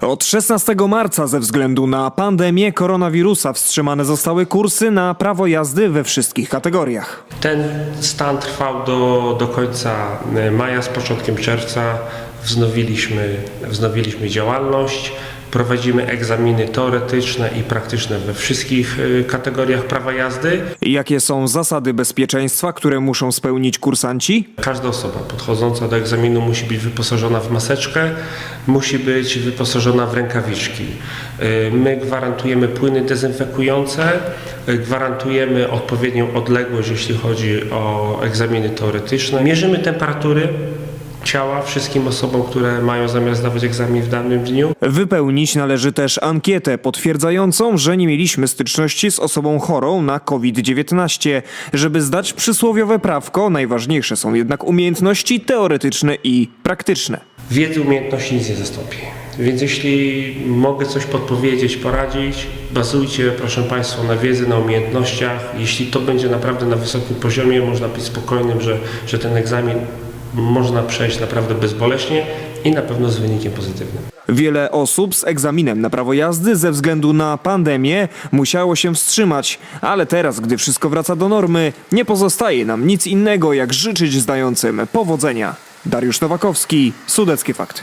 Od 16 marca ze względu na pandemię koronawirusa wstrzymane zostały kursy na prawo jazdy we wszystkich kategoriach. Ten stan trwał do, do końca e, maja, z początkiem czerwca wznowiliśmy, wznowiliśmy działalność. Prowadzimy egzaminy teoretyczne i praktyczne we wszystkich e, kategoriach prawa jazdy. Jakie są zasady bezpieczeństwa, które muszą spełnić kursanci? Każda osoba podchodząca do egzaminu musi być wyposażona w maseczkę, musi być wyposażona w rękawiczki. Y, My gwarantujemy płyny dezynfekujące, y, gwarantujemy odpowiednią odległość, jeśli chodzi o egzaminy teoretyczne. Mierzymy temperatury ciała wszystkim osobom, które mają zamiar zdawać egzamin w danym dniu. Wypełnić należy też ankietę potwierdzającą, że nie mieliśmy styczności z osobą chorą na COVID-19. Żeby zdać przysłowiowe prawko, najważniejsze są jednak umiejętności teoretyczne i praktyczne. Wiedzy, umiejętności nic nie zastąpi. Więc jeśli mogę coś podpowiedzieć, poradzić, bazujcie, proszę Państwa, na wiedzy, na umiejętnościach. Jeśli to będzie naprawdę na wysokim poziomie, można być spokojnym, że, że ten egzamin można przejść naprawdę bezboleśnie i na pewno z wynikiem pozytywnym. Wiele osób z egzaminem na prawo jazdy ze względu na pandemię musiało się wstrzymać, ale teraz, gdy wszystko wraca do normy, nie pozostaje nam nic innego jak życzyć zdającym powodzenia. Dariusz Nowakowski, Sudeckie Fakty.